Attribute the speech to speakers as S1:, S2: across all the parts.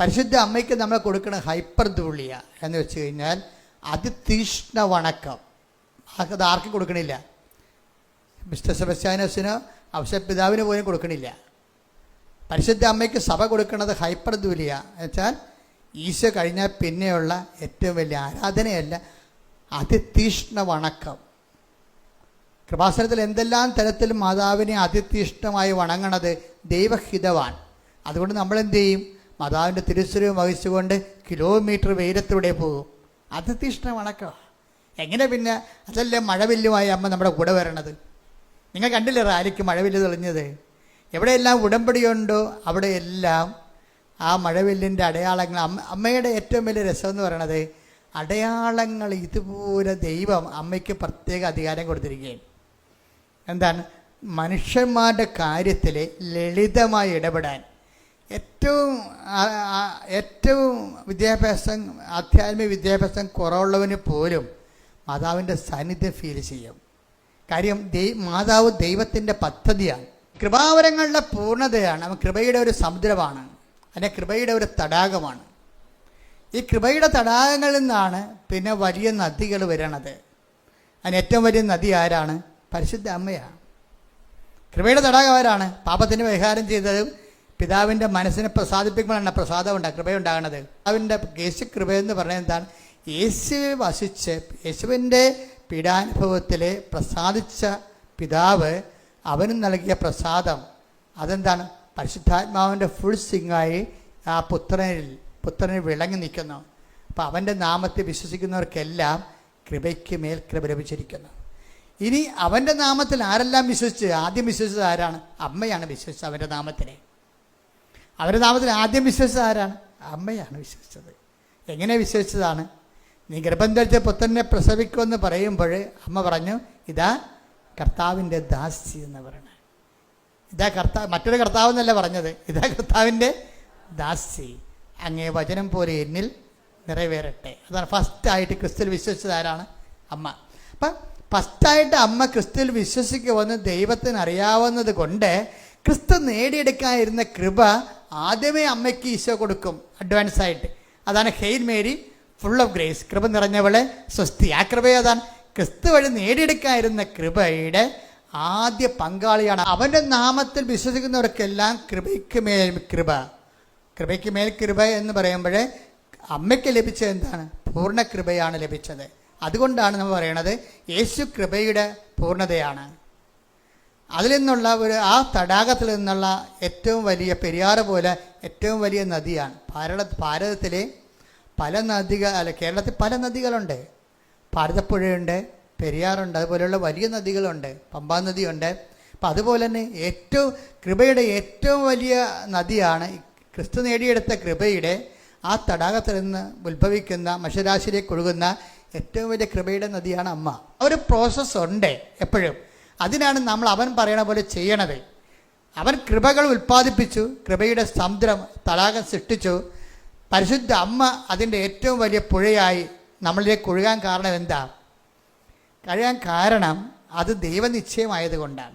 S1: പരിശുദ്ധ അമ്മയ്ക്ക് നമ്മൾ കൊടുക്കുന്ന ഹൈപ്പർ ധൂളിയ എന്ന് വെച്ച് കഴിഞ്ഞാൽ അതിതീഷ്ണ വണക്കം. അത് ആർക്കും കൊടുക്കണില്ല. മിസ്റ്റർ സെബസ്റ്റാനസിന് അവശപിതാവിന് പോലും കൊടുക്കണില്ല. പരിശുദ്ധ അമ്മയ്ക്ക് സഭ കൊടുക്കുന്നത് ഹൈപ്പർ ധൂലിയ എന്നുവെച്ചാൽ ഈശോ കഴിഞ്ഞാൽ പിന്നെയുള്ള ഏറ്റവും വലിയ ആരാധനയല്ല അതിതീഷ്ണ വണക്കം. കൃപാസനത്തിൽ എന്തെല്ലാം തരത്തിൽ മാതാവിനെ അതിതീഷ്ണമായി വണങ്ങണത് ദൈവഹിതവാൻ. അതുകൊണ്ട് നമ്മൾ എന്ത് ചെയ്യും? മാതാവിന്റെ തിരുസ്വരവും വഹിച്ചുകൊണ്ട് കിലോമീറ്റർ വെയിലത്തൂടെ പോകും. അതിതീഷ്ണ വണക്കമാണ് എങ്ങനെ പിന്നെ? അതല്ലേ മഴവില്ലുമായി അമ്മ നമ്മുടെ കൂടെ വരണത്. നിങ്ങൾ കണ്ടില്ലേ റാലിക്ക് മഴവില്ല് തെളിഞ്ഞത്? എവിടെയെല്ലാം ഉടമ്പടിയുണ്ടോ അവിടെയെല്ലാം ആ മഴവില്ലിന്റെ അടയാളങ്ങൾ. അമ്മ അമ്മയുടെ ഏറ്റവും വലിയ രസം എന്ന് പറയണത് അടയാളങ്ങൾ ഇതുപോലെ ദൈവം അമ്മയ്ക്ക് പ്രത്യേക അധികാരം കൊടുത്തിരിക്കുകയും എന്താണ്? മനുഷ്യന്മാരുടെ കാര്യത്തിൽ ലളിതമായി ഇടപെടാൻ. ഏറ്റവും ഏറ്റവും വിദ്യാഭ്യാസം ആധ്യാത്മിക വിദ്യാഭ്യാസം കുറവുള്ളവന് പോലും മാതാവിന്റെ സാന്നിധ്യം ഫീൽ ചെയ്യും. കാര്യം ദൈ മാതാവ് ദൈവത്തിന്റെ പദ്ധതിയാണ്. കൃപാവരങ്ങളുടെ പൂർണതയാണ്. അവൻ കൃപയുടെ ഒരു സമുദ്രമാണ്. അല്ലെ കൃപയുടെ ഒരു തടാകമാണ്. ഈ കൃപയുടെ തടാകങ്ങളിൽ നിന്നാണ് പിന്നെ വലിയ നദികൾ വരണത്. അതിന് ഏറ്റവും വലിയ നദി ആരാണ്? പരിശുദ്ധ അമ്മയാണ്. കൃപയുടെ തടാകം ആരാണ്? പാപത്തിന് പരിഹാരം ചെയ്തതും പിതാവിന്റെ മനസ്സിനെ പ്രസാദിപ്പിക്കുമ്പോഴാണ് പ്രസാദം ഉണ്ടാ കൃപയുണ്ടാകുന്നത് പിതാവിന്റെ യേശു കൃപയെന്ന് പറയുന്നത് എന്താണ്? യേശു വസിച്ച് യേശുവിന്റെ പീഡാനുഭവത്തിൽ പ്രസാദിച്ച പിതാവ് അവന് നൽകിയ പ്രസാദം. അതെന്താണ്? പരിശുദ്ധാത്മാവിന്റെ ഫുൾ സിംഗായി ആ പുത്രനിൽ പുത്രനിൽ വിളങ്ങി നിൽക്കുന്നു. അപ്പം അവന്റെ നാമത്തെ വിശ്വസിക്കുന്നവർക്കെല്ലാം കൃപയ്ക്ക് മേൽ കൃപ ലഭിച്ചിരിക്കുന്നു. ഇനി അവന്റെ നാമത്തിൽ ആരെല്ലാം വിശ്വസിച്ച്? ആദ്യം വിശ്വസിച്ചത് ആരാണ്? അമ്മയാണ് വിശ്വസിച്ചത് അവന്റെ നാമത്തിൽ അവരുടെ നാമത്തിൽ ആദ്യം വിശ്വസിച്ചത് ആരാണ്? അമ്മയാണ് വിശ്വസിച്ചത്. എങ്ങനെ വിശ്വസിച്ചതാണ്? നീ ഗർഭം ധരിച്ച പുത്രനെ പ്രസവിക്കുമെന്ന് പറയുമ്പോൾ അമ്മ പറഞ്ഞു ഇതാ കർത്താവിന്റെ ദാസി എന്ന് പറയണത് ഇതാ കർത്താവ് മറ്റൊരു കർത്താവ് എന്നല്ല പറഞ്ഞത്. ഇതാ കർത്താവിന്റെ ദാസി. അങ്ങേ വചനം പോലെ എന്നിൽ നിറവേറട്ടെ. അതാണ് ഫസ്റ്റായിട്ട് ക്രിസ്തുവിൽ വിശ്വസിച്ചത് ആരാണ്? അമ്മ. അപ്പം ഫസ്റ്റായിട്ട് അമ്മ ക്രിസ്തുവിൽ വിശ്വസിക്കുമെന്ന് ദൈവത്തിന് അറിയാവുന്നത് കൊണ്ട് ക്രിസ്തു നേടിയെടുക്കാനിരുന്ന കൃപ ആദ്യമേ അമ്മയ്ക്ക് ഈശോ കൊടുക്കും അഡ്വാൻസ് ആയിട്ട്. അതാണ് hail Mary full of grace കൃപ നിറഞ്ഞവളെ സ്വസ്തി. ആ കൃപ അതാണ് ക്രിസ്തു വഴി നേടിയെടുക്കാതിരുന്ന കൃപയുടെ ആദ്യ പങ്കാളിയാണ്. അവന്റെ നാമത്തിൽ വിശ്വസിക്കുന്നവർക്കെല്ലാം കൃപയ്ക്ക് മേൽ കൃപ. കൃപയ്ക്ക് മേൽ കൃപ എന്ന് പറയുമ്പോൾ അമ്മയ്ക്ക് ലഭിച്ചത് എന്താണ്? പൂർണ കൃപയാണ് ലഭിച്ചത്. അതുകൊണ്ടാണ് നമ്മൾ പറയണത് യേശു കൃപയുടെ പൂർണതയാണ്. അതിൽ നിന്നുള്ള ഒരു ആ തടാകത്തിൽ നിന്നുള്ള ഏറ്റവും വലിയ പെരിയാറ് പോലെ ഏറ്റവും വലിയ നദിയാണ്. ഭാരത ഭാരതത്തിലെ പല നദികൾ അല്ല കേരളത്തിൽ പല നദികളുണ്ട്. ഭാരതപ്പുഴയുണ്ട് പെരിയാറുണ്ട് അതുപോലെയുള്ള വലിയ നദികളുണ്ട് പമ്പാ നദിയുണ്ട്. അപ്പം അതുപോലെ തന്നെ ഏറ്റവും കൃപയുടെ ഏറ്റവും വലിയ നദിയാണ് ക്രിസ്തു നേടിയെടുത്ത കൃപയുടെ ആ തടാകത്തിൽ നിന്ന് ഉത്ഭവിക്കുന്ന മനുഷ്യരാശിയിലേക്ക് ഒഴുകുന്ന ഏറ്റവും വലിയ കൃപയുടെ നദിയാണ് അമ്മ. ഒരു പ്രോസസ്സ് ഉണ്ട് എപ്പോഴും. അതിനാണ് നമ്മൾ അവൻ പറയണ പോലെ ചെയ്യണത്. അവൻ കൃപകൾ ഉൽപ്പാദിപ്പിച്ചു കൃപയുടെ സമുദ്രം തടാകം സൃഷ്ടിച്ചു. പരിശുദ്ധ അമ്മ അതിന്റെ ഏറ്റവും വലിയ പുഴയായി നമ്മളിലേക്ക് ഒഴുകാൻ കാരണം എന്താ? കഴിയാൻ കാരണം അത് ദൈവനിശ്ചയമായതുകൊണ്ടാണ്.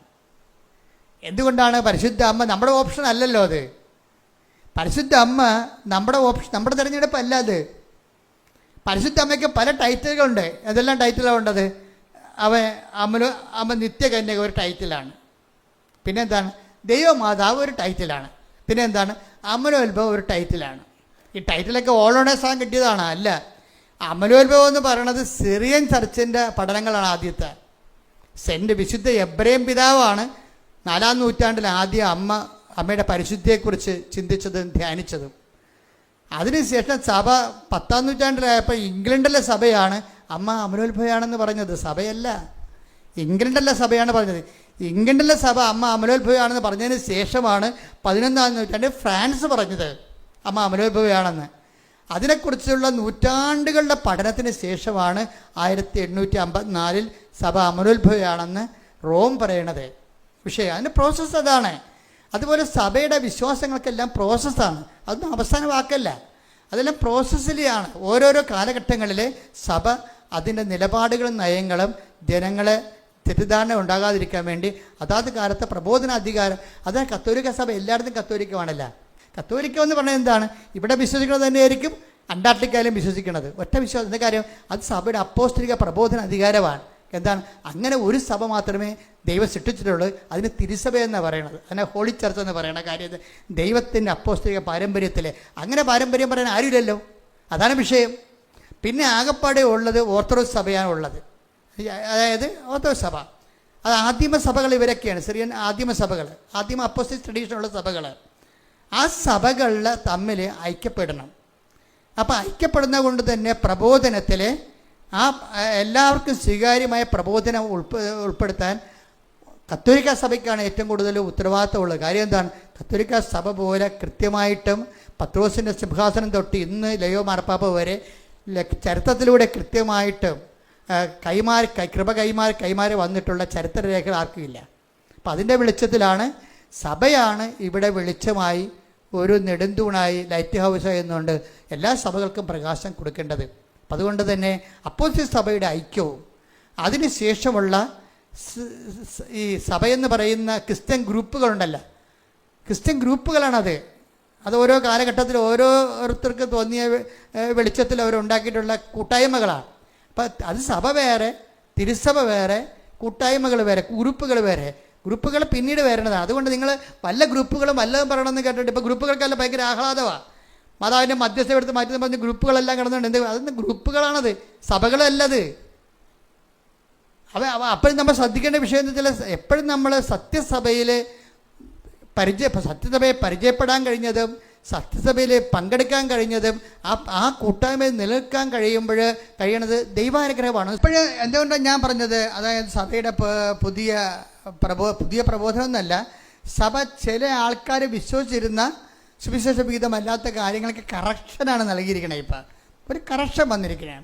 S1: എന്തുകൊണ്ടാണ് പരിശുദ്ധ അമ്മ നമ്മുടെ ഓപ്ഷൻ അല്ലല്ലോ അത്? പരിശുദ്ധ അമ്മ നമ്മുടെ ഓപ്ഷൻ നമ്മുടെ തിരഞ്ഞെടുപ്പല്ല അത്. പരിശുദ്ധ അമ്മയ്ക്ക് പല ടൈറ്റിലുകളുണ്ട്. എന്തെല്ലാം ടൈറ്റിലാണ് ഉണ്ടത് അവ അമ്മ അമ്മ നിത്യകന്യക ഒരു ടൈറ്റിലാണ് പിന്നെന്താണ്? ദൈവമാതാവ് ഒരു ടൈറ്റിലാണ് പിന്നെ എന്താണ് അമലോത്ഭവം ഒരു ടൈറ്റിലാണ് ഈ ടൈറ്റിലൊക്കെ ഓളോണേഴ്സാൻ കിട്ടിയതാണ്. അല്ല അമലോത്ഭവം എന്ന് പറയുന്നത് സിറിയൻ ചർച്ചിന്റെ പഠനങ്ങളാണ് ആദ്യത്തെ. സെന്റ് വിശുദ്ധ എബ്രഹിം പിതാവാണ് നാലാം നൂറ്റാണ്ടിൽ ആദ്യം അമ്മ അമ്മയുടെ പരിശുദ്ധിയെക്കുറിച്ച് ചിന്തിച്ചതും ധ്യാനിച്ചതും. അതിനുശേഷം സഭ പത്താം നൂറ്റാണ്ടിലായപ്പോൾ ഇംഗ്ലണ്ടിലെ സഭയാണ്. അമ്മ അമലോത്ഭവയാണെന്ന് പറഞ്ഞത്. സഭയല്ല. ഇംഗ്ലണ്ടിലെ സഭയാണ് പറഞ്ഞത്. ഇംഗ്ലണ്ടിലെ സഭ അമ്മ അമലോത്ഭവയാണെന്ന് പറഞ്ഞതിന് ശേഷമാണ് പതിനൊന്നാം നൂറ്റാണ്ടിൽ ഫ്രാൻസ് പറഞ്ഞത് അമ്മ അമലോത്ഭവയാണെന്ന് അതിനെക്കുറിച്ചുള്ള നൂറ്റാണ്ടുകളുടെ പഠനത്തിന് ശേഷമാണ് ആയിരത്തി എണ്ണൂറ്റി അമ്പത്തിനാലിൽ സഭ അമലോത്ഭവയാണെന്ന് റോം പറയണത്. പക്ഷേ അതിന്റെ പ്രോസസ്സ് അതാണ്. അതുപോലെ സഭയുടെ വിശ്വാസങ്ങൾക്കെല്ലാം പ്രോസസ്സാണ് അതൊന്നും അവസാന വാക്കല്ല. അതെല്ലാം പ്രോസസ്സിലെയാണ് ഓരോരോ കാലഘട്ടങ്ങളിൽ സഭ അതിന്റെ നിലപാടുകളും നയങ്ങളും ജനങ്ങളെ തെറ്റിദ്ധാരണ ഉണ്ടാകാതിരിക്കാൻ വേണ്ടി അതാത് കാലത്തെ പ്രബോധന അധികാരം അതായത് കത്തോലിക്ക സഭ എല്ലായിടത്തും കത്തോലിക്കമാണല്ല കത്തോലിക്ക എന്ന് പറഞ്ഞാൽ എന്താണ്? ഇവിടെ വിശ്വസിക്കുന്നത് തന്നെയായിരിക്കും അന്റാർട്ടിക്കയിലും വിശ്വസിക്കുന്നത്. ഒറ്റ വിശ്വാസം. എന്താ കാര്യം? അത് സഭയുടെ അപ്പോസ്തലിക പ്രബോധന അധികാരമാണ് എന്താണ്? അങ്ങനെ ഒരു സഭ മാത്രമേ ദൈവം സൃഷ്ടിച്ചിട്ടുള്ളൂ. അതിന് തിരുസഭ എന്ന് പറയണത്. അതിനെ ഹോളി ചർച്ച എന്ന് പറയണ കാര്യം ദൈവത്തിന്റെ അപ്പോസ്തിക പാരമ്പര്യത്തിൽ അങ്ങനെ പാരമ്പര്യം പറയാൻ ആരുമില്ലല്ലോ. അതാണ് വിഷയം. പിന്നെ ആകപ്പാടെ ഉള്ളത് ഓർത്തഡോക്സ് സഭയാണ് ഉള്ളത്. അതായത് ഓർത്തഡോക്സ് സഭ. അത് ആദിമ സഭകൾ ഇവരൊക്കെയാണ്. സിറിയൻ ആദിമ സഭകൾ. ആദിമ അപ്പോസ്റ്റിക് ട്രഡീഷനുള്ള സഭകൾ ആ സഭകളിൽ തമ്മിൽ ഐക്യപ്പെടണം. അപ്പോൾ ഐക്യപ്പെടുന്ന കൊണ്ട് തന്നെ പ്രബോധനത്തിൽ ആ എല്ലാവർക്കും സ്വീകാര്യമായ പ്രബോധനം ഉൾപ്പെ ഉൾപ്പെടുത്താൻ കത്തോലിക്ക സഭയ്ക്കാണ് ഏറ്റവും കൂടുതൽ ഉത്തരവാദിത്തമുള്ളത്. കാര്യം എന്താണ്? കത്തോലിക്ക സഭ പോലെ കൃത്യമായിട്ടും പത്രോസിന്റെ സിംഹാസനം തൊട്ട് ഇന്ന് ലയോ മാർപ്പാപ്പ വരെ ചരിത്രത്തിലൂടെ കൃത്യമായിട്ടും കൈമാറി കൃപ കൈമാറി കൈമാറി വന്നിട്ടുള്ള ചരിത്രരേഖകൾ ആർക്കും ഇല്ല. അപ്പം അതിന്റെ വെളിച്ചത്തിലാണ് സഭയാണ് ഇവിടെ വെളിച്ചമായി ഒരു നെടുന്തൂണായി ലൈറ്റ് ഹൗസ് എന്നുകൊണ്ട് എല്ലാ സഭകൾക്കും പ്രകാശം കൊടുക്കേണ്ടത്. അതുകൊണ്ട് തന്നെ അപ്പോസിറ്റ് സഭയുടെ ഐക്യവും അതിനുശേഷമുള്ള ഈ സഭയെന്ന് പറയുന്ന ക്രിസ്ത്യൻ ഗ്രൂപ്പുകളുണ്ടല്ലോ. ക്രിസ്ത്യൻ ഗ്രൂപ്പുകളാണത്. അത് ഓരോ കാലഘട്ടത്തിൽ ഓരോരുത്തർക്ക് തോന്നിയ വെളിച്ചത്തിൽ അവരുണ്ടാക്കിയിട്ടുള്ള കൂട്ടായ്മകളാണ്. അപ്പം അത് സഭ വേറെ തിരുസഭ വേറെ കൂട്ടായ്മകൾ വേറെ ഗ്രൂപ്പുകൾ വേറെ. ഗ്രൂപ്പുകൾ പിന്നീട് വരേണ്ടതാണ് അതുകൊണ്ട് നിങ്ങൾ വല്ല ഗ്രൂപ്പുകളും വല്ലതും പറയണമെന്ന് കേട്ടിട്ട് ഇപ്പോൾ ഗ്രൂപ്പുകൾക്കല്ല ഭയങ്കര ആഹ്ലാദമാണ് മാതാവിന്റെ മധ്യസ്ഥ എടുത്ത് മാറ്റി പറഞ്ഞ് ഗ്രൂപ്പുകളെല്ലാം കിടന്നുണ്ട് എന്ത് അതൊന്നും ഗ്രൂപ്പുകളാണത്? സഭകളല്ലത് അവ അപ്പോഴും നമ്മൾ ശ്രദ്ധിക്കേണ്ട വിഷയം എന്ന് വെച്ചാൽ എപ്പോഴും നമ്മൾ സത്യസഭയിൽ പരിചയ സത്യസഭയെ പരിചയപ്പെടാൻ കഴിഞ്ഞതും സത്യസഭയിൽ പങ്കെടുക്കാൻ കഴിഞ്ഞതും ആ ആ കൂട്ടായ്മയിൽ നിലനിൽക്കാൻ കഴിയുമ്പോൾ കഴിയണത് ദൈവാനുഗ്രഹമാണ്. ഇപ്പോഴ് എന്തുകൊണ്ടാണ് ഞാൻ പറഞ്ഞത്? അതായത് സഭയുടെ പുതിയ പ്രബോ പുതിയ പ്രബോധനം സഭ ചില ആൾക്കാർ വിശ്വസിച്ചിരുന്ന സുവിശേഷ വിഹിതമല്ലാത്ത കാര്യങ്ങൾക്ക് കറക്ഷനാണ് നൽകിയിരിക്കുന്നത് ഇപ്പം. ഒരു കറക്ഷൻ വന്നിരിക്കുകയാണ്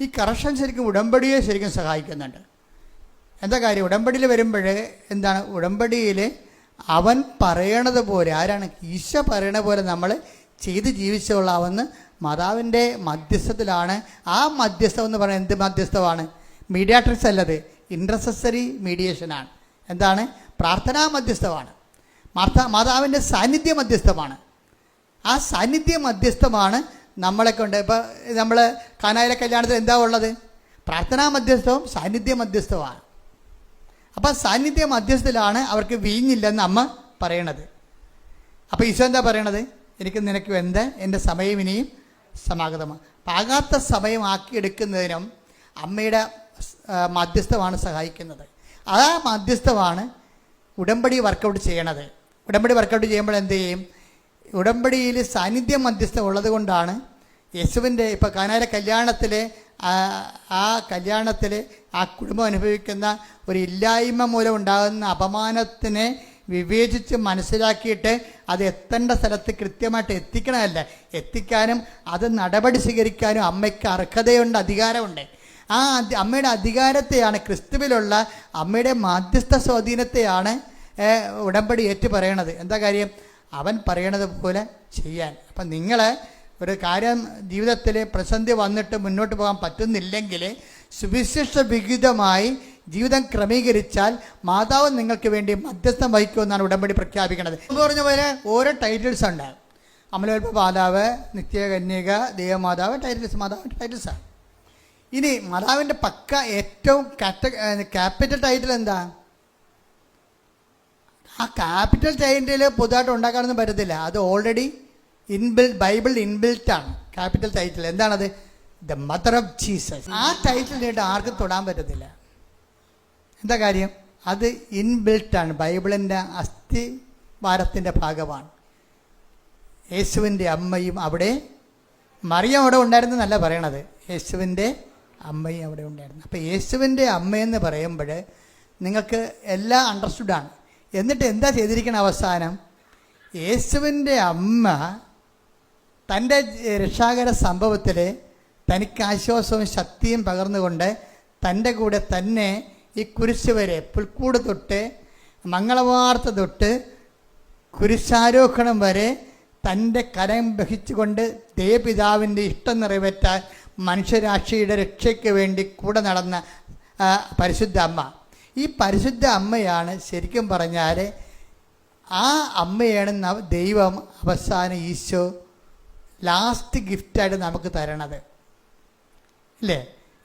S1: ഈ കറക്ഷൻ ശരിക്കും ഉടമ്പടിയെ ശരിക്കും സഹായിക്കുന്നുണ്ട്. എന്താ കാര്യം? ഉടമ്പടിയിൽ വരുമ്പോൾ എന്താണ്? ഉടമ്പടിയിൽ അവൻ പറയണത് പോലെ ആരാണ്? ഈശ പറയണ പോലെ നമ്മൾ ചെയ്ത് ജീവിച്ചുകൊള്ളാമെന്ന് മാതാവിന്റെ മധ്യസ്ഥത്തിലാണ്. ആ മധ്യസ്ഥം എന്ന് പറയുന്നത് എന്ത് മധ്യസ്ഥമാണ്? മീഡിയാട്രിക്സ് അല്ലത് ഇൻട്രസസറി മീഡിയേഷനാണ് എന്താണ്? പ്രാർത്ഥനാ മധ്യസ്ഥമാണ്. മാതാവിന്റെ സാന്നിധ്യ മധ്യസ്ഥമാണ്. ആ സാന്നിധ്യ മധ്യസ്ഥമാണ് നമ്മളെ കൊണ്ട്. ഇപ്പോൾ നമ്മൾ കാനായിലെ കല്യാണത്തിൽ എന്താ ഉള്ളത്? പ്രാർത്ഥനാ മധ്യസ്ഥവും സാന്നിധ്യ മധ്യസ്ഥവുമാണ്. അപ്പം സാന്നിധ്യ മധ്യസ്ഥത്തിലാണ് അവർക്ക് വീഞ്ഞില്ലെന്ന് അമ്മ പറയണത്. അപ്പോൾ ഈശോ എന്താ പറയണത്? എനിക്ക് നിനക്കും എന്ത്? എന്റെ സമയം ഇനിയും സമാഗതമാണ്. പാകാത്ത സമയമാക്കിയെടുക്കുന്നതിനും അമ്മയുടെ മധ്യസ്ഥമാണ് സഹായിക്കുന്നത്. ആ മധ്യസ്ഥമാണ് ഉടമ്പടി വർക്കൗട്ട് ചെയ്യണത്. ഉടമ്പടി വർക്കൗട്ട് ചെയ്യുമ്പോൾ എന്ത് ചെയ്യും? ഉടമ്പടിയിൽ സാന്നിധ്യം മധ്യസ്ഥ ഉള്ളത് കൊണ്ടാണ് യേശുവിന്റെ ഇപ്പോൾ കാനാല കല്യാണത്തിലെ ആ കല്യാണത്തിൽ ആ കുടുംബം അനുഭവിക്കുന്ന ഒരു ഇല്ലായ്മ മൂലം ഉണ്ടാകുന്ന അപമാനത്തിനെ വിവേചിച്ച് മനസ്സിലാക്കിയിട്ട് അത് എത്തേണ്ട സ്ഥലത്ത് കൃത്യമായിട്ട് എത്തിക്കണമല്ല. എത്തിക്കാനും അത് നടപടി സ്വീകരിക്കാനും അമ്മയ്ക്ക് അർഹതയുണ്ട് അധികാരമുണ്ട്. ആ അമ്മയുടെ അധികാരത്തെയാണ് ക്രിസ്തുവിലുള്ള അമ്മയുടെ മാധ്യസ്ഥ സ്വാധീനത്തെയാണ് ഉടമ്പടി ഏറ്റു പറയണത്. എന്താ കാര്യം? അവൻ പറയണത് പോലെ ചെയ്യാൻ. അപ്പം നിങ്ങൾ ഒരു കാര്യം ജീവിതത്തിൽ പ്രസന്ധി വന്നിട്ട് മുന്നോട്ട് പോകാൻ പറ്റുന്നില്ലെങ്കിൽ സുവിശേഷ വിഹിതമായി ജീവിതം ക്രമീകരിച്ചാൽ മാതാവ് നിങ്ങൾക്ക് വേണ്ടി മധ്യസ്ഥം വഹിക്കുമെന്നാണ് ഉടമ്പടി പ്രഖ്യാപിക്കുന്നത് എന്ന് പറഞ്ഞ പോലെ ഓരോ ടൈറ്റിൽസ് ഉണ്ട്. അമലോൽപ്പ മാതാവ് നിത്യകന്യക ദേവമാതാവ് ടൈറ്റിൽസ് മാതാവ് ടൈറ്റിൽസാണ് ഇനി മാതാവിന്റെ പക്ക ഏറ്റവും ക്യാപിറ്റൽ ടൈറ്റിൽ എന്താ? ആ ക്യാപിറ്റൽ ടൈറ്റിൽ പുതുതായിട്ട് ഉണ്ടാക്കാനൊന്നും പറ്റത്തില്ല. അത് ഓൾറെഡി ഇൻബിൽഡ് ബൈബിൾ ഇൻബിൽറ്റ് ആണ്. ക്യാപിറ്റൽ ടൈറ്റിൽ എന്താണത്? ദ മദർ ഓഫ് ജീസസ് ആ ടൈറ്റിലിട്ട് ആർക്കും തൊടാൻ പറ്റത്തില്ല. എന്താ കാര്യം? അത് ഇൻബിൽറ്റ് ആണ്. ബൈബിളിന്റെ അസ്ഥി വാരത്തിന്റെ ഭാഗമാണ്. യേശുവിന്റെ അമ്മയും അവിടെ മറിയം അവിടെ ഉണ്ടായിരുന്നല്ല പറയണത്. യേശുവിന്റെ അമ്മയും അവിടെ ഉണ്ടായിരുന്നു. അപ്പോൾ യേശുവിന്റെ അമ്മയെന്ന് പറയുമ്പോൾ നിങ്ങൾക്ക് എല്ലാം അണ്ടർസ്റ്റുഡാണ് എന്നിട്ട് എന്താ ചെയ്തിരിക്കണ അവസാനം? യേശുവിന്റെ അമ്മ തന്റെ രക്ഷാകര സംഭവത്തിൽ തനിക്ക് ആശ്വാസവും ശക്തിയും പകർന്നുകൊണ്ട് തന്റെ കൂടെ തന്നെ ഈ കുരിശ് വരെ പുൽക്കൂട് തൊട്ട് മംഗളവാർത്ത തൊട്ട് കുരിശാരോഹണം വരെ തന്റെ കരം വഹിച്ചുകൊണ്ട് ദേവപിതാവിന്റെ ഇഷ്ടം നിറവേറ്റാൻ മനുഷ്യരാശിയുടെ രക്ഷയ്ക്ക് വേണ്ടി കൂടെ നടന്ന പരിശുദ്ധ അമ്മ. ഈ പരിശുദ്ധ അമ്മയാണ് ശരിക്കും പറഞ്ഞാൽ ആ അമ്മയാണ് ദൈവം അവസാന ഈശോ ലാസ്റ്റ് ഗിഫ്റ്റായിട്ട് നമുക്ക് തരണത്. ഇല്ലേ?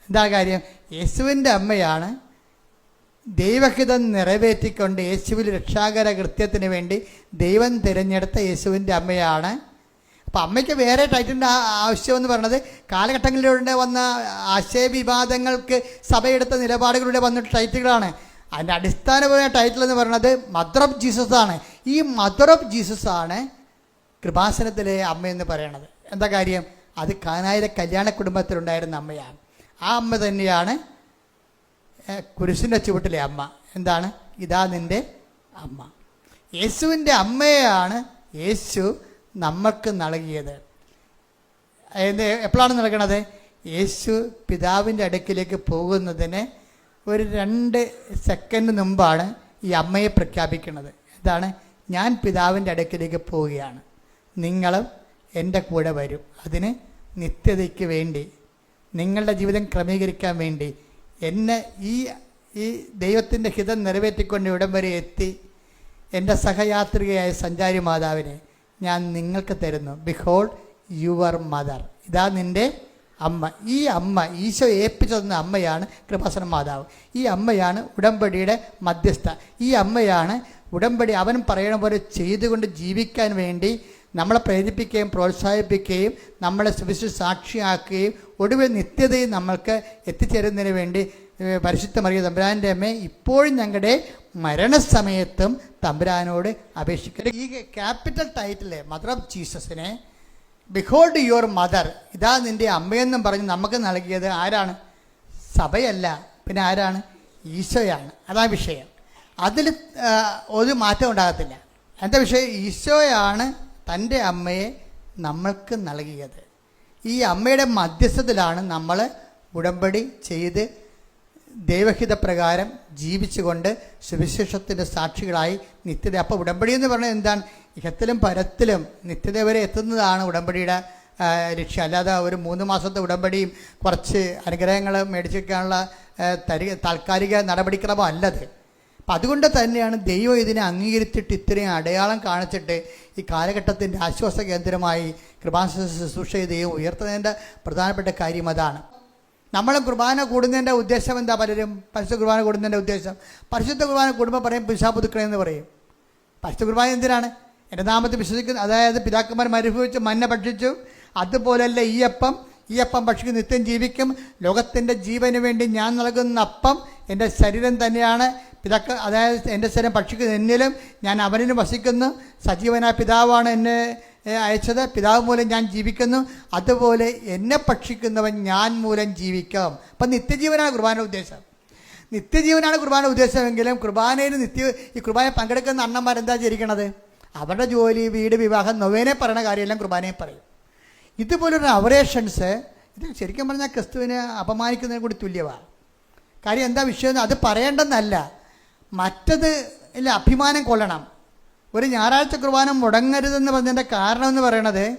S1: എന്താ കാര്യം? യേശുവിന്റെ അമ്മയാണ് ദൈവഹിതം നിറവേറ്റിക്കൊണ്ട് യേശുവിൽ രക്ഷാകര കൃത്യത്തിന് വേണ്ടി ദൈവം തിരഞ്ഞെടുത്ത യേശുവിന്റെ അമ്മയാണ് അപ്പം അമ്മയ്ക്ക് വേറെ ടൈറ്റിന്റെ ആവശ്യമെന്ന് പറയുന്നത് കാലഘട്ടങ്ങളിലൂടെ വന്ന ആശയവിവാദങ്ങൾക്ക് സഭയെടുത്ത നിലപാടുകളിലൂടെ വന്ന ടൈറ്റുകളാണ് അതിന്റെ അടിസ്ഥാനപരമായ ടൈറ്റിൽ എന്ന് പറയുന്നത് മദർ ഓഫ് ജീസസ് ആണ്. ഈ മദർ ഓഫ് ജീസസ് ആണ് കൃപാസനത്തിലെ അമ്മയെന്ന് പറയണത്. എന്താ കാര്യം? അത് കാനായിലെ കല്യാണ കുടുംബത്തിലുണ്ടായിരുന്ന അമ്മയാണ്. ആ അമ്മ തന്നെയാണ് കുരിശിന്റെ ചുവട്ടിലെ അമ്മ. എന്താണ്? ഇതാ നിന്റെ അമ്മ. യേശുവിന്റെ അമ്മയാണ് യേശു നമ്മൾക്ക് നൽകിയത്. എന്ത് എപ്പോഴാണ് നൽകണത്? യേശു പിതാവിന്റെ അടുക്കിലേക്ക് പോകുന്നതിന് ഒരു രണ്ട് സെക്കൻഡ് മുമ്പാണ് ഈ അമ്മയെ പ്രഖ്യാപിക്കുന്നത്. എന്താണ് ഞാൻ പിതാവിന്റെ അടുക്കിലേക്ക് പോവുകയാണ്. നിങ്ങളും എന്റെ കൂടെ വരും. അതിന് നിത്യതയ്ക്ക് വേണ്ടി നിങ്ങളുടെ ജീവിതം ക്രമീകരിക്കാൻ വേണ്ടി എന്നെ ഈ ഈ ദൈവത്തിന്റെ ഹിതം നിറവേറ്റിക്കൊണ്ട് ഇവിടം വരെ എത്തി. എന്റെ സഹയാത്രികയായ സഞ്ചാരി മാതാവിനെ ഞാൻ നിങ്ങൾക്ക് തരുന്നു. ബിഹോൾഡ് യുവർ മദർ ഇതാ നിന്റെ അമ്മ. ഈ അമ്മ ഈശോ ഏൽപ്പിച്ചു തന്ന അമ്മയാണ് കൃപാസന മാതാവ്. ഈ അമ്മയാണ് ഉടമ്പടിയുടെ മധ്യസ്ഥ. ഈ അമ്മയാണ് ഉടമ്പടി അവൻ പറയണ പോലെ ചെയ്തുകൊണ്ട് ജീവിക്കാൻ വേണ്ടി നമ്മളെ പ്രേരിപ്പിക്കുകയും പ്രോത്സാഹിപ്പിക്കുകയും നമ്മളെ സുവിശേഷ സാക്ഷിയാക്കുകയും ഒടുവിൽ നിത്യതയും നമ്മൾക്ക് എത്തിച്ചേരുന്നതിന് വേണ്ടി പരിശുദ്ധ മറിയ തമ്പുരാന്റെ അമ്മ ഇപ്പോഴും ഞങ്ങളുടെ മരണസമയത്തും തമ്പുരാനോട് അപേക്ഷിക്കുക ഈ ക്യാപിറ്റൽ ടൈറ്റിലെ മദർ ഓഫ് ജീസസിനെ ബിഹോൾഡ് യുവർ മദർ ഇതാ നിന്റെ അമ്മയെന്നും പറഞ്ഞ് നമുക്ക് നൽകിയത് ആരാണ്? സഭയല്ല. പിന്നെ ആരാണ്? ഈശോയാണ്. അതാ വിഷയം. അതിൽ ഒരു മാറ്റം ഉണ്ടാകത്തില്ല. എന്താ വിഷയം? ഈശോയാണ് തന്റെ അമ്മയെ നമ്മൾക്ക് നൽകിയത്. ഈ അമ്മയുടെ മധ്യസ്ഥത്തിലാണ് നമ്മൾ ഉടമ്പടി ചെയ്ത് ദൈവഹിത പ്രകാരം ജീവിച്ചുകൊണ്ട് സുവിശേഷത്തിന്റെ സാക്ഷികളായി നിത്യത. അപ്പോൾ ഉടമ്പടി എന്ന് പറഞ്ഞാൽ എന്താണ്? ഇഹത്തിലും പരത്തിലും നിത്യത വരെ എത്തുന്നതാണ് ഉടമ്പടിയുടെ ലക്ഷ്യം. അല്ലാതെ ഒരു മൂന്ന് മാസത്തെ ഉടമ്പടിയും കുറച്ച് അനുഗ്രഹങ്ങൾ മേടിച്ചെടുക്കാനുള്ള തരി താൽക്കാലിക നടപടിക്രമം അല്ലത്. അപ്പം അതുകൊണ്ട് തന്നെയാണ് ദൈവം ഇതിനെ അംഗീകരിച്ചിട്ട് ഇത്രയും അടയാളം കാണിച്ചിട്ട് ഈ കാലഘട്ടത്തിന്റെ ആശ്വാസ കേന്ദ്രമായി കൃപാശ്വാസ ശുശ്രൂഷ ദൈവം ഉയർത്തുന്നതിന്റെ പ്രധാനപ്പെട്ട കാര്യം അതാണ്. നമ്മൾ കുർബാന കൂടുന്നതിന്റെ ഉദ്ദേശം എന്താ പലരും? പരിശുദ്ധ കുർബാന കൂടുന്നതിന്റെ ഉദ്ദേശം. പരിശുദ്ധ കുർബാന കൂടുമ്പോൾ പറയും പിശാ എന്ന് പറയും. പരിശുദ്ധ കുർബാന എന്തിനാണ്? എന്റെ നാമത്തിൽ വിശ്വസിക്കുന്ന അതായത് പിതാക്കന്മാർ മരുഭവിച്ച് മന്ന ഭക്ഷിച്ചു അതുപോലല്ല ഈ അപ്പം ഈ അപ്പം ഭക്ഷിക്കും നിത്യം ജീവിക്കും. ലോകത്തിന്റെ ജീവന് വേണ്ടി ഞാൻ നൽകുന്ന അപ്പം എന്റെ ശരീരം തന്നെയാണ്. പിതാക്ക അതായത് എന്റെ ശരീരം ഭക്ഷിക്കുന്ന എന്നിലും ഞാൻ അവനിലും വസിക്കുന്നു. സജീവനായ പിതാവാണ് എന്നെ അയച്ചത് പിതാവ് മൂലം ഞാൻ ജീവിക്കുന്നു. അതുപോലെ എന്നെ ഭക്ഷിക്കുന്നവൻ ഞാൻ മൂലം ജീവിക്കാം. അപ്പം നിത്യജീവനാണ് കുർബാന ഉദ്ദേശം. നിത്യജീവനാണ് കുർബാന ഉദ്ദേശമെങ്കിലും കുർബാനയിൽ നിത്യ ഈ കുർബാന പങ്കെടുക്കുന്ന അണ്ണന്മാരെന്താ ചെയ്യിക്കണത് അവരുടെ ജോലി വീട് വിവാഹം നൊവേനെ പറയുന്ന കാര്യമെല്ലാം കുർബാനയെ പറയും. ഇതുപോലൊരു അവറേഷൻസ് ഇത് ശരിക്കും പറഞ്ഞാൽ ക്രിസ്തുവിനെ അപമാനിക്കുന്നതിന് കൂടി തുല്യമാണ് കാര്യം എന്താ വിഷയം അത് പറയേണ്ടെന്നല്ല. മറ്റത് അഭിമാനം കൊള്ളണം. ഒരു ഞായറാഴ്ച കുർബാന മുടങ്ങരുതെന്ന് പറഞ്ഞതിന്റെ കാരണം എന്ന് പറയണത്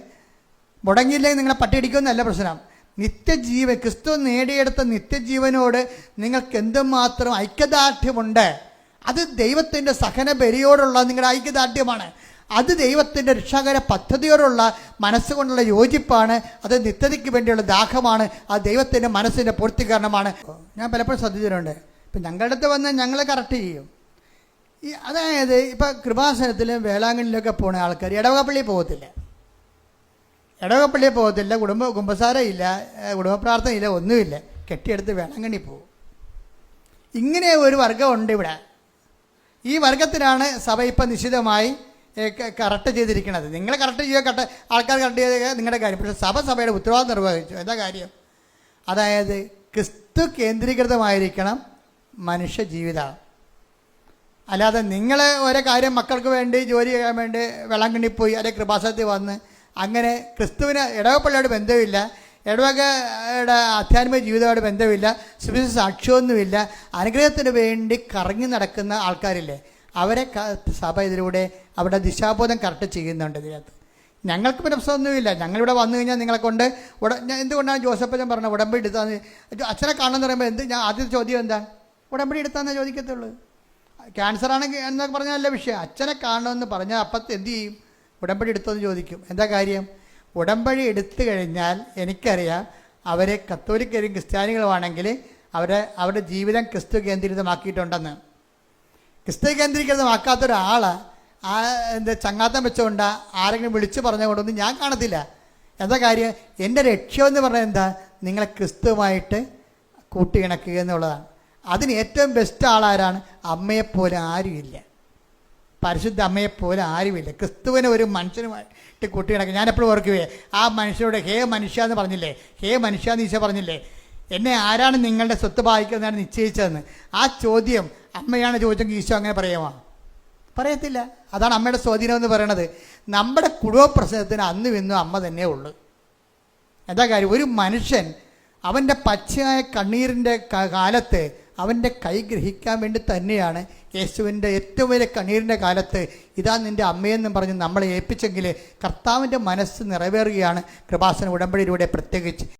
S1: മുടങ്ങിയില്ലെങ്കിൽ നിങ്ങളെ പട്ടിയടിക്കുമെന്നല്ല പ്രശ്നം. നിത്യജീവൻ ക്രിസ്തു നേടിയെടുത്ത നിത്യജീവനോട് നിങ്ങൾക്ക് എന്തുമാത്രം ഐക്യദാർഢ്യമുണ്ട്? അത് ദൈവത്തിന്റെ സഹന ബലിയോടുള്ള നിങ്ങളുടെ ഐക്യദാർഢ്യമാണ്. അത് ദൈവത്തിന്റെ രക്ഷാകര പദ്ധതിയോടുള്ള മനസ്സുകൊണ്ടുള്ള യോജിപ്പാണ്. അത് നിത്യതയ്ക്ക് വേണ്ടിയുള്ള ദാഹമാണ്. ആ ദൈവത്തിന്റെ മനസ്സിന്റെ പൂർത്തീകരണമാണ്. ഞാൻ പലപ്പോഴും ശ്രദ്ധിച്ചിട്ടുണ്ട്. ഇപ്പം ഞങ്ങളുടെ അടുത്ത് വന്ന് ഞങ്ങൾ കറക്റ്റ് ചെയ്യും. ഈ അതായത് ഇപ്പം കൃപാസനത്തിലും വേളാങ്കണ്ണിലൊക്കെ പോണ ആൾക്കാർ ഇടവകപ്പള്ളിയിൽ പോകത്തില്ല. ഇടവകപ്പള്ളിയിൽ പോകത്തില്ല കുടുംബ കുമ്പസാരമില്ല ഇല്ല കുടുംബ പ്രാർത്ഥനയില്ല ഒന്നുമില്ല. കെട്ടിയെടുത്ത് വേളാങ്കണ്ണി പോകും. ഇങ്ങനെ ഒരു വർഗമുണ്ട് ഇവിടെ. ഈ വർഗത്തിനാണ് സഭ ഇപ്പം നിശ്ചിതമായി കറക്റ്റ് ചെയ്തിരിക്കുന്നത്. നിങ്ങൾ കറക്റ്റ് ചെയ്യുക കറക്റ്റ് ആൾക്കാർ കറക്റ്റ് ചെയ്ത നിങ്ങളുടെ കാര്യം. പക്ഷേ സഭ സഭയുടെ ഉത്തരവാദിത്വം നിർവഹിച്ചു. എന്താ കാര്യം? അതായത് ക്രിസ്തു കേന്ദ്രീകൃതമായിരിക്കണം മനുഷ്യ ജീവിതം. അല്ലാതെ നിങ്ങൾ ഓരോ കാര്യം മക്കൾക്ക് വേണ്ടി ജോലി ചെയ്യാൻ വേണ്ടി വെള്ളം പോയി അല്ലെങ്കിൽ കൃപാസനത്തിൽ വന്ന് അങ്ങനെ ക്രിസ്തുവിന് ഇടവപ്പള്ളിയോട് ബന്ധമില്ല. ഇടവകയുടെ ആധ്യാത്മിക ജീവിതമായിട്ട് ബന്ധമില്ല. സുവിശേഷ സാക്ഷ്യമൊന്നുമില്ല അനുഗ്രഹത്തിന് വേണ്ടി കറങ്ങി നടക്കുന്ന ആൾക്കാരില്ലേ? അവരെ സഭ ഇതിലൂടെ അവരുടെ ദിശാബോധം കറക്റ്റ് ചെയ്യുന്നുണ്ട് ഇതിനകത്ത്. ഞങ്ങൾക്ക് പ്രശ്നമൊന്നുമില്ല ഞങ്ങളിവിടെ വന്നു കഴിഞ്ഞാൽ നിങ്ങളെ കൊണ്ട് ഉട എന്തുകൊണ്ടാണ് ജോസഫച്ചൻ പറഞ്ഞത്? ഉടമ്പടി എടുത്താന്ന്. അച്ഛനെ കാണുമെന്ന് പറയുമ്പോൾ എന്ത് ഞാൻ ആദ്യത്തെ ചോദ്യം എന്താ? ഉടമ്പടി എടുത്താന്നേ ചോദിക്കത്തുള്ളൂ. ക്യാൻസർ ആണ് എന്നൊക്കെ പറഞ്ഞാൽ നല്ല വിഷയം. അച്ഛനെ കാണണമെന്ന് പറഞ്ഞാൽ അപ്പം എന്ത് ചെയ്യും? ഉടമ്പടി എടുത്തോന്ന് ചോദിക്കും. എന്താ കാര്യം? ഉടമ്പടി എടുത്തു കഴിഞ്ഞാൽ എനിക്കറിയാം അവരെ കത്തോലിക്കരും ക്രിസ്ത്യാനികളുമാണെങ്കിൽ അവരെ അവരുടെ ജീവിതം ക്രിസ്തു കേന്ദ്രീകൃതമാക്കിയിട്ടുണ്ടെന്ന്. ക്രിസ്തു കേന്ദ്രീകൃതമാക്കാത്ത ഒരാൾ ആ എന്താ ചങ്ങാത്തം വെച്ചുകൊണ്ട് ആരെങ്കിലും വിളിച്ചു പറഞ്ഞുകൊണ്ടൊന്നും ഞാൻ കാണത്തില്ല. എന്താ കാര്യം? എന്റെ ലക്ഷ്യമെന്ന് പറഞ്ഞാൽ എന്താ? നിങ്ങളെ ക്രിസ്തുവുമായിട്ട് കൂട്ടിയിണക്കുക എന്നുള്ളതാണ്. അതിന് ഏറ്റവും ബെസ്റ്റ് ആളാരാണ്? അമ്മയെപ്പോലെ ആരുമില്ല. പരിശുദ്ധ അമ്മയെപ്പോലെ ആരുമില്ല. ക്രിസ്തുവിനെ ഒരു മനുഷ്യനുമായിട്ട് കൂട്ടിയിണക്കുക ഞാൻ എപ്പോഴും ഓർക്കുവേ ആ മനുഷ്യരോട് ഹേ മനുഷ്യ എന്ന് പറഞ്ഞില്ലേ? ഹേ മനുഷ്യ എന്ന് ഈശോ പറഞ്ഞില്ലേ? എന്നെ ആരാണ് നിങ്ങളുടെ സ്വത്ത് ബാധിക്കുന്നതാണ് നിശ്ചയിച്ചതെന്ന്? ആ ചോദ്യം അമ്മയാണ് ചോദിച്ചെങ്കിൽ ഈശോ അങ്ങനെ പറയുമോ പറയത്തില്ല. അതാണ് അമ്മയുടെ സ്വാധീനം എന്ന് പറയണത്. നമ്മുടെ കുടുംബ പ്രശ്നത്തിന് അന്നും ഇന്നും അമ്മ തന്നെ ഉള്ളു. എന്താ കാര്യം? ഒരു മനുഷ്യൻ അവന്റെ പച്ചയായ കണ്ണീരിന്റെ കാലത്ത് അവന്റെ കൈ ഗ്രഹിക്കാൻ വേണ്ടി തന്നെയാണ് യേശുവിന്റെ ഏറ്റവും വലിയ കണ്ണീരിന്റെ കാലത്ത് ഇതാ നിന്റെ അമ്മയെന്നും പറഞ്ഞ് നമ്മളെ ഏൽപ്പിച്ചെങ്കിൽ കർത്താവിന്റെ മനസ്സ് നിറവേറുകയാണ് കൃപാസന ഉടമ്പടിയിലൂടെ പ്രത്യേകിച്ച്.